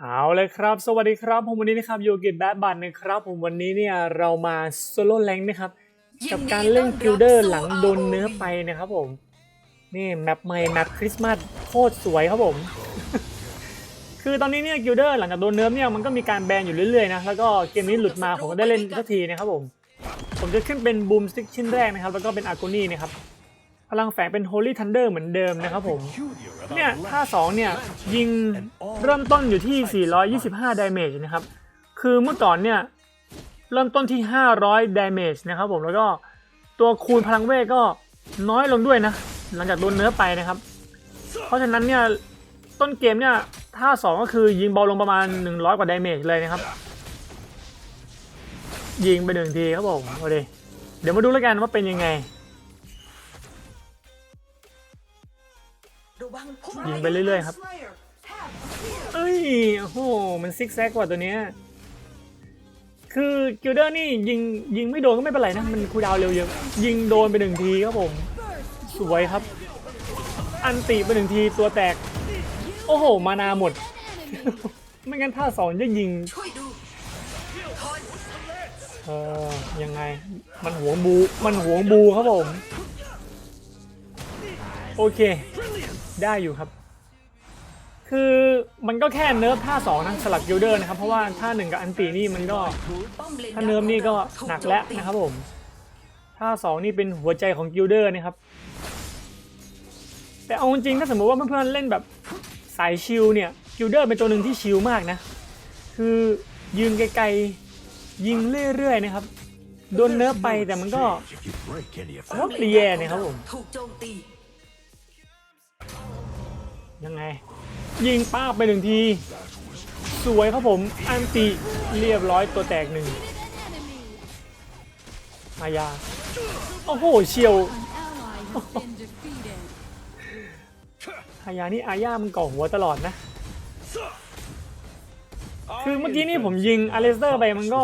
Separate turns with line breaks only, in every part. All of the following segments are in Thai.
เอาเลยครับ สวัสดีครับ ผมวันนี้นะครับโยกิแบดบันนะครับ ผมวันนี้เนี่ยเรามาโซโล่แรงนะครับ กับการเล่นกิลเดอร์หลังโดนเนื้อไปนะครับผม นี่แมปใหม่แมปคริสต์มาสโคตรสวยครับผม คือตอนนี้เนี่ยกิลเดอร์หลังจากโดนเนื้อเนี่ยมันก็มีการแบนอยู่เรื่อยๆนะ แล้วก็เกมนี้หลุดมาผมก็ได้เล่นสักทีนะครับผม ผมจะขึ้นเป็นบูมสติ๊กชิ้นแรกนะครับ แล้วก็เป็นอาร์โกนี่นะครับพ ลังแฝงเป็น Holy Thunder เหมือนเดิมนะครับผม เนี่ยท่า2เนี่ยยิงเริ่มต้นอยู่ที่ 425 damage นะครับ คือเมื่อก่อนเนี่ยเริ่มต้นที่ 500 damage นะครับผมแล้วก็ตัวคูณพลังเวทก็น้อยลงด้วยนะ หลังจากโดนเนื้อไปนะครับ เพราะฉะนั้นเนี่ยต้นเกมเนี่ยท่า 2 ก็คือยิงเบาลงประมาณ 100 กว่า damage เลยนะครับ ยิงไปหนึ่งทีครับผมเอาดิเดี๋ยวมาดูแล้วกันว่าเป็นยังไง ยิงไปเรื่อยๆครับ เอ้ย โอ้โห มันซิกแซกกว่าตัวเนี้ย คือกิลเดอร์นี่ยิงยิงไม่โดนก็ไม่เป็นไรนะ มันคูดาวเร็วเยอะ ยิงโดนไปหนึ่งทีครับผม สวยครับ อันติไปหนึ่งทีตัวแตก โอ้โห มานาหมด ไม่งั้นท่าสองจะยิง
ยดู
เออ ยังไง มันหวงบู มันหวงบูครับผม โอเค ได้อยู่ครับ คือมันก็แค่เนิร์ฟท่าสองนะสลับกิลเดอร์นะครับ เพราะว่าท่าหนึ่งกับอันตีนี่มันก็
ป้อมเลน
ถ้าเนิร์ฟนี่ก็หนักแล้วนะครับผมท่าสองนี่เป็นหัวใจของกิลเดอร์นะครับ แต่เอาจริงถ้าสมมติว่าเพื่อนๆเล่นแบบสายชิลเนี่ยกิลเดอร์เป็นตัวหนึ่งที่ชิลมากนะ คือยืนไกลๆยิงเรื่อยๆนะครับโดนเนิร์ฟไปแต่มันก็
If you break any of
โคตรแย่นี่ยครับผม
ถูกโจมตี
ยังไง ยิงป้าไปหนึ่งที สวยครับผมอันติเรียบร้อยตัวแตกหนึ่งมายา โอ้โหเฉียว
An ally has been defeated.
ฮายานี่อาญามันก่อหัวตลอดนะ คือเมื่อกี้นี่ผมยิงอเลสเตอร์ไปมันก็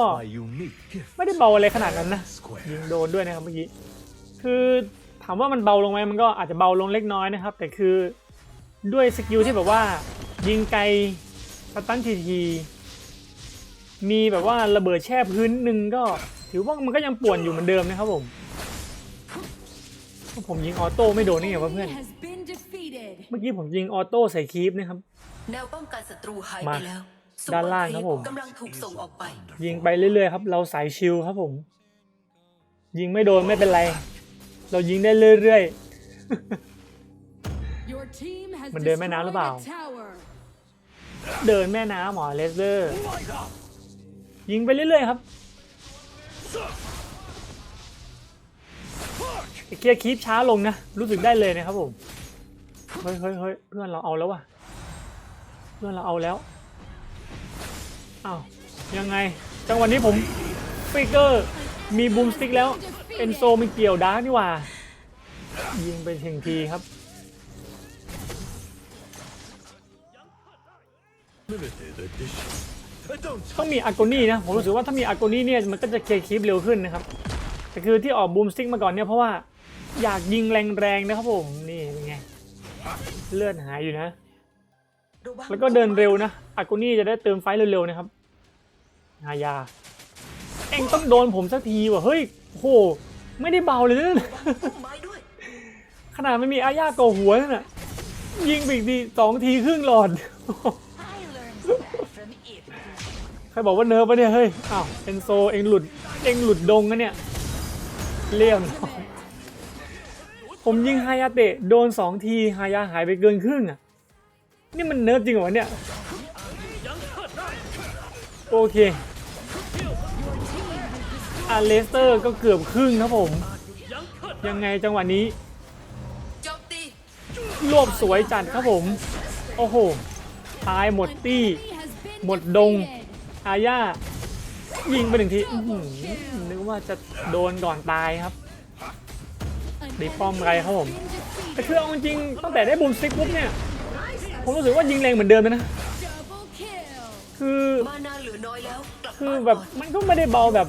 ไม่ได้เบาอะไรขนาดนั้นนะ ยิงโดนด้วยนะครับเมื่อกี้ คือถามว่ามันเบาลงไหมมันก็อาจจะเบาลงเล็กน้อยนะครับ แต่คือ ด้วยสกิลที่แบบว่า ยิงไกลสตันทีทีมีแบบว่าระเบิดแช่พื้นหนึ่งก็ ถือว่ามันก็ยังป่วนอยู่เหมือนเดิมนะครับผมผมยิงออโต้ไม่โดนนี่ไงวะเพื่อน
Has been defeated.
เมื่อกี้ผมยิงออโต้ใส่คีปนะครับ
แนวป้องกันศัตรูหาย
มา
ไปแล้วซุป
ด้าน
เปอ
ล่างครับผม
กำลังถูกส่งออกไป
ยิงไปเรื่อยๆครับ เราสายชิลครับผม ยิงไม่โดนไม่เป็นไร เรายิงได้เรื่อย
Your team has
มันเดินแม่น้ำหรือเปล่า
destroyed a tower.
ๆเดินแม่น้ำหมอเลสเตอร์ ยิงไปเรื่อยๆครับเคลียร์คีปช้าลงนะ รู้สึกได้เลยนะครับผม เฮ้ยเฮ้ยเฮ้ยเพื่อนเราเอาแล้วว่ะ เพื่อนเราเอาแล้วอ้าวยังไง จังหวะนี้ผมฟิกเกอร์มีบูมสติ๊กแล้ว เอนโซมันเกี่ยวดาร์กนี่หว่า ยิงไปถึงทีครับ ต้องมีอากนี่นะผมรู้สึกว่าถ้ามีอากนี่เนี่ยมันก็จะเคลียร์คลิปเร็วขึ้นนะครับแต่คือที่ออกบูมสติ๊กมาก่อนเนี่ยเพราะว่าอยากยิงแรงๆนะครับผมนี่เป็นไงเลือดหายอยู่นะ แล้วก็เดินเร็วนะอากนี่จะได้เติมไฟเร็วๆนะครับฮายาเอ็งต้องโดนผมสักทีว่ะเฮ้ยโอ้โหไม่ได้เบาเลยนะขนาดไม่มีอาญาโกหัวนั่นน่ะยิงไปอีกทีสองทีครึ่งหลอด บอกว่าเนิร์ฟปะเนี่ยเฮ้ยอ้าวเอนโซเองหลุดเองหลุดดงนะเนี่ยเลี่ยมผมยิงฮายาเตะโดนสองทีฮายาหายไปเกินครึ่งอะนี่มันเนิร์ฟจริงเหรอเนี่ยโอเคอาเลสเตอร์ก็เกือบครึ่งครับผม ยังไงจังหวะนี้รวบสวยจัดครับผม โอ้โห ตายหมดตี้ หมดดง อาญายิงไปหนึ่งทีนึกว่าจะโดนก่อนตายครับดีป้อมไรครับผมแต่คือเอาจริงตั้งแต่ได้บูมสติ๊กปุ๊บเนี่ย ผมรู้สึกว่ายิงแรงเหมือนเดิมเลยนะ คือ
แบ
คือ
บ้าน
แบบมันก็ไม่ได้เบาแบบ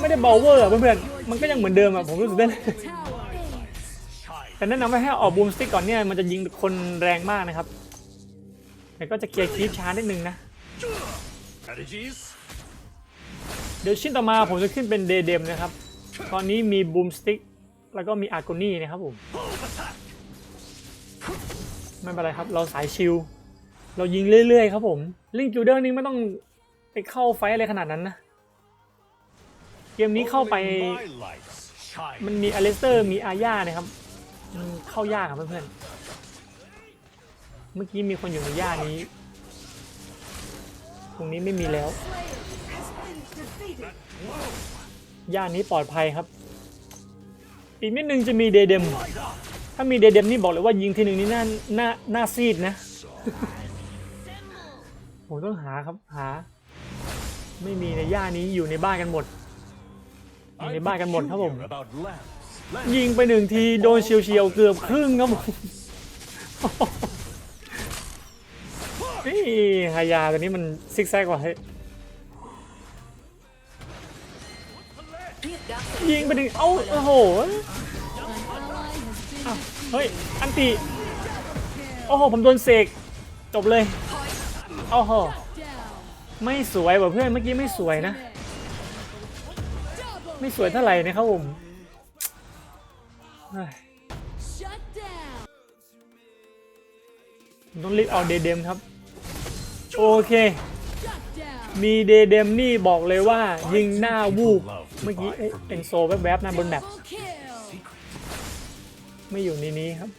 ไม่ได้เบาเวอร์อะเพื่อนๆมันก็ยังเหมือนเดิมอะผมรู้สึกได้เลยแต่แนะนำว่าให้ออกบูมสติ๊กก่อนเนี่ยมันจะยิงคนแรงมากนะครับแต่ก็จะเคลียร์คลิปช้านิดนึงนะ เดี๋ยวชิ้นต่อมาผมจะขึ้นเป็นเดเดมนะครับ ตอนนี้มีบูมสติ๊กแล้วก็มีอาร์โกนี่นะครับผมไม่เป็นไรครับ เราสายชิลเรายิงเรื่อยๆครับผม ลิงกิลเดอร์นี่ไม่ต้องไปเข้าไฟอะไรขนาดนั้นนะ เกมนี้เข้าไป มันมีอเลสเตอร์มีอาญานะครับเข้ายากครับเพื่อนๆเมื่อกี้มีคนอยู่ในย่านี้ ตรงนี้ไม่มีแล้ว ย่านนี้ปลอดภัยครับ อีกนิดนึงจะมีเดเดม ถ้ามีเดเดมนี่บอกเลยว่ายิงทีหนึ่งนี่หน้าหน้าหน้าซีดนะ ผมต้องหาครับหา ไม่มีในย่านนี้อยู่ในบ้านกันหมดอยู่ในบ้านกันหมดครับผม ยิงไปหนึ่งทีโดนเฉียวๆเกือบครึ่งครับผม นี่ฮายาตัวนี้มันซิกแซกว่าเฮ้ย
ยิ
งไปหนึ่งเอ้าโอ้โหอ้าวเฮ้ย อันติ โอ้โห ผมโดนเสก จบเลย โอ้โห ไม่สวยว่ะเพื่อน เมื่อกี้ไม่สวยนะ ไม่สวยเท่าไหร่นะครับผมเฮ้ย
shut down.
ผมต้องรีบเอาเดเดมครับ โอเค มีเดเดมนี่บอกเลยว่ายิงหน้าวูบเมื่อกี้เอ๊ะเป็นโซแวบๆนะบนแมปไม่อยู่ในนี้ครับ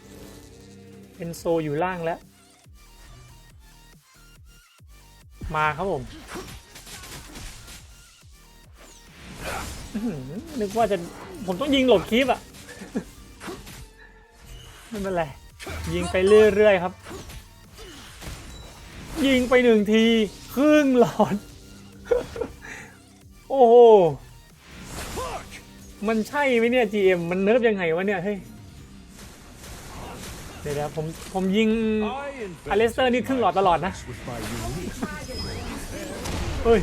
เป็นโซอยู่ล่างแล้ว มาครับผมนึกว่าจะผมต้องยิงหลบคลิปอะไม่เป็นไร ยิงไปเรื่อยๆครับ ยิงไปหนึ่งทีครึ่งหลอด โอ้โหมันใช่ไหมเนี่ย GM มันเนิร์ฟยังไงวะเนี่ยเฮ้ยเดี๋ยวๆผมผมยิงอเลสเตอร์นี่ครึ่งหลอดตลอดนะ เฮ้ย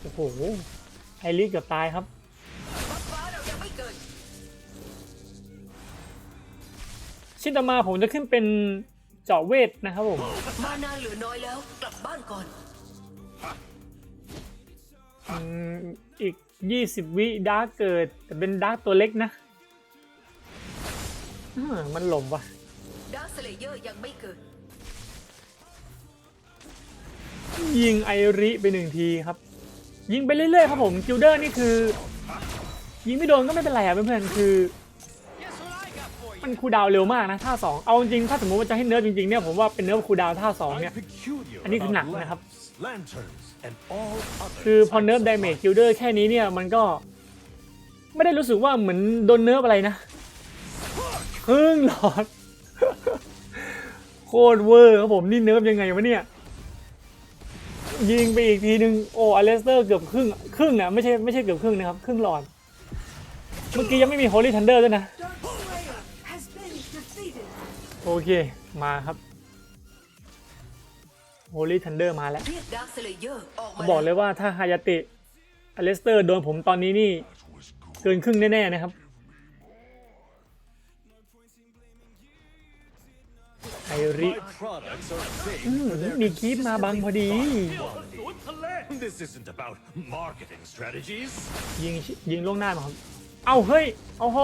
โอ้โห ไอริสเกือบตายครับ
ชิด
ชินตามาผมจะขึ้นเป็น เจาะเวทนะครับผม
มานาเหลือน้อยแล้ว กลับบ้านก่อน
อืมอีก 20 วิดาร์กเกิด แต่เป็นดาร์กตัวเล็กนะอื้อมันหลมว่ะ
ดักสเลเยอร์ยังไม่เกิด
ยิงไอริไปหนึ่งทีครับ ยิงไปเรื่อยๆครับผมกิลเดอร์นี่คือ ยิงไม่โดนก็ไม่เป็นไรอะเพื่อนๆคือ มันคูลดาวน์เร็วมากนะท่าสองเอาจริงๆถ้าสมมติว่าจะให้เนิร์ฟจริงๆเนี่ยผมว่าเป็นเนิร์ฟคูลดาวน์ท่าสองเนี่ย
I'm peculiar
อันนี้คือหนัก
about
นะครับ
lamps, lanterns, and all other
คือพอเนิร์ฟไดเมจกิลเดอร์แค่นี้เนี่ยมันก็ไม่ได้รู้สึกว่าเหมือนโดนเนิร์ฟอะไรนะครึ่งหลอดโคตรเวอร์ครับผมนี่เนิร์ฟยังไงวะเนี่ยยิงไปอีกทีนึงโอ้อเลสเตอร์เกือบครึ่งครึ่งอะไม่ใช่ไม่ใช่เกือบครึ่งนะครับ ครึ่งหลอด เมื่อกี้ยังไม่มี Holy Thunder ด้วยนะ โอเค มาครับ Holy Thunder มาแล้ว
เรียกดักสเลเยอร์ออก
เขา
มา
บอกเลยว่าถ้าฮายาเตะอเลสเตอร์โดนผมตอนนี้นี่ เกินครึ่งแน่ ๆ นะครับไอริ
My products are big
อืม
for their
มีคลิปมาบังพอดี
This isn't about marketing strategies.
ยิงยิงล่วงหน้ามาครับ เอาเฮ้ย เอาโห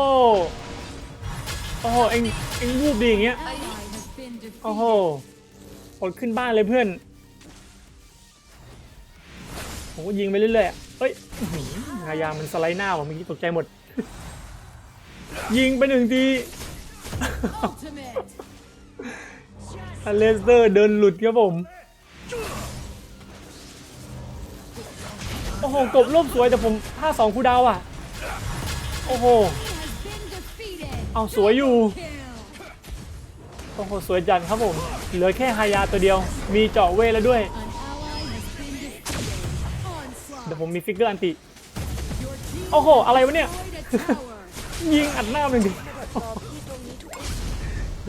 โอ้โหเอ็งเอ็งรูปดีอย่างเงี้ย
Ally has been
โอ้โห
defeated.
กดขึ้นบ้านเลยเพื่อนผมก็ยิงไปเรื่อยๆอะเฮ้ยอื้อหืองายางมันสไลด์หน้าว่ะเมื่อกี้ตกใจหมด ยิงไปหนึ่งที
Ultimate.
อเลสเตอร์เดินหลุดครับผม โอ้โห กบรูปสวยแต่ผมท่าสองคูลดาวน์อะ โอ้โห เอาสวยอยู่ โอ้โห สวยจัดครับผม เหลือแค่ฮายาตัวเดียว มีเจาะเวทแล้วด้วย เดี๋ยวผมมีฟิกเกอร์อันติ โอ้โห อะไรวะเนี่ย ยิงอัดหน้ามันดิ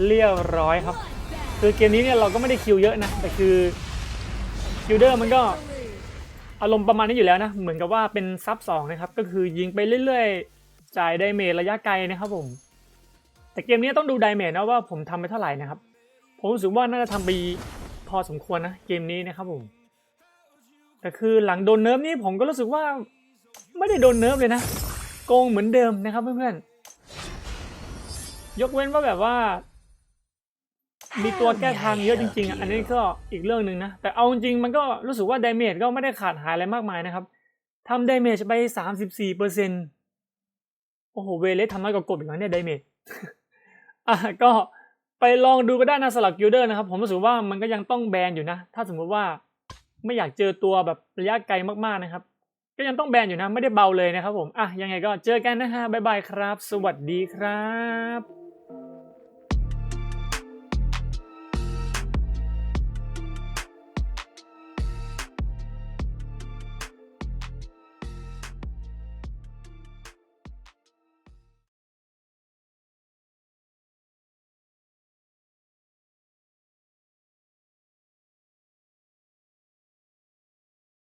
เรียบร้อยครับ คือเกมนี้เนี่ยเราก็ไม่ได้คิวเยอะนะ แต่คือคิวเดอร์มันก็อารมณ์ประมาณนี้อยู่แล้วนะ เหมือนกับว่าเป็นซับสองนะครับ ก็คือยิงไปเรื่อยๆ จ่ายไดเมระยะไกลนะครับผม แต่เกมนี้ต้องดูไดเมจนะว่าผมทำไปเท่าไหร่นะครับ ผมรู้สึกว่าน่าจะทำไปพอสมควรนะเกมนี้นะครับผมแต่คือหลังโดนเนิร์ฟนี่ผมก็รู้สึกว่าไม่ได้โดนเนิร์ฟเลยนะโกงเหมือนเดิมนะครับเพื่อนๆยกเว้นว่าแบบว่า มีตัวแก้ทางเยอะจริง ๆ อันนี้ก็อีกเรื่องหนึ่งนะแต่เอาจริงมันก็รู้สึกว่าดาเมจก็ไม่ได้ขาดหายอะไรมากมายนะครับทำดาเมจไป34เปอร์เซ็นต์โอ้โหเวเลสทำน้อยกว่ากบอีกแล้วเนี่ยดาเมจ อะก็ไปลองดูก็ได้นะสลับกิลเดอร์นะครับ ผมรู้สึกว่ามันก็ยังต้องแบนอยู่นะ ถ้าสมมุติว่าไม่อยากเจอตัวแบบระยะไกลมากๆนะครับ ก็ยังต้องแบนอยู่นะ ไม่ได้เบาเลยนะครับผม อะยังไงก็เจอกันนะฮะบ๊ายบายครับ สวัสดีครับ